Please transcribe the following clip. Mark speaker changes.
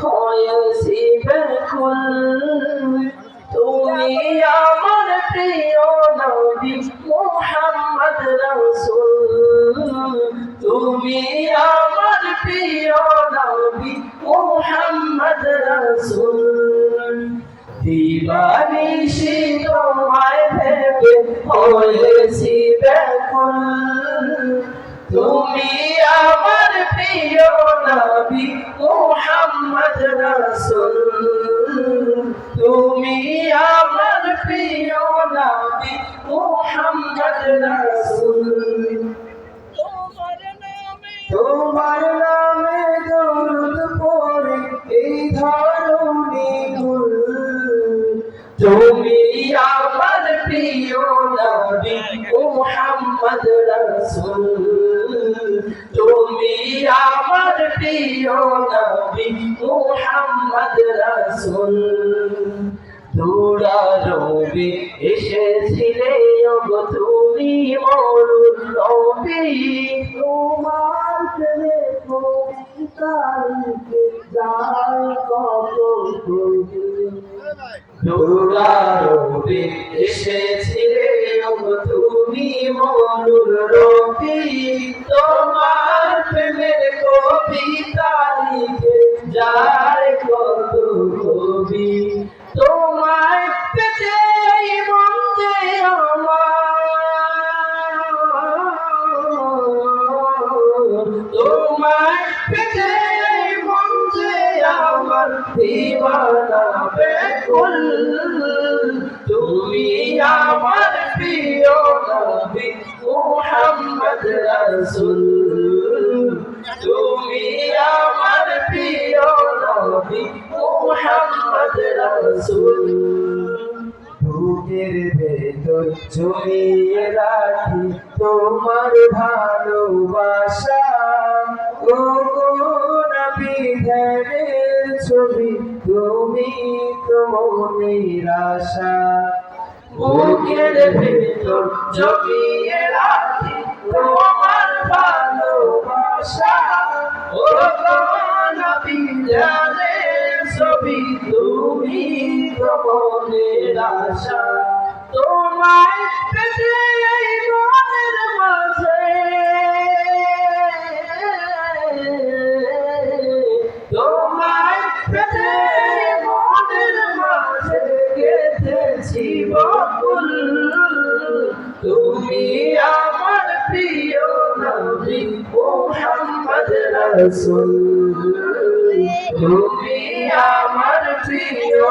Speaker 1: হয়েছি ব্যাকুল তুমি আমার প্রিয় নবী মোহাম্মদ রসুল। তুমি আমার প্রিয় নবী মোহাম্মদ রসুল। দিবানিশি তোমায় ভেবে হয়েছি তুমি আমার প্রিয় নবী মোহাম্মদ রসুল। তোমার নামে দরুদ পড়ে এই ধরণী গুল তুমি আমার প্রিয় নবী মুহাম্মদ রাসূল তুমি আমার প্রিয় নবী মুহাম্মদ রাসূল দৌড়া রবি এসেছিলে ওগো তুমি মরুর নবী তোমার প্রেমে কবিতালিকে যায় কত কবি এসেছিলে তুমি মরুর রবি তোমার প্রেমের কবিতা লিখে যায় কত কবি। তোমায় পেতে মন যে আমার। তোমায় পেতে মন যে আমার দিবানা বেকুল। তুমি আমার প্রিয় রাসূল তুমি আমার প্রিয় নবী মুহাম্মদ রাসূল বুকের ভেতর জমিয়ে রাখি তোমার ভালোবাসা ও নবী ধ্যানের ছবি তুমি তো মনের আশা বুকের ভেতর জমিয়ে রাখি তোমার ভালোবাসা। ও নবী ধ্যানের ছবি তুমি তো আশা। তোমায় পেতে মনের মাঝে। তোমায় পেতে রাসূল। তুমি আমার প্রিয়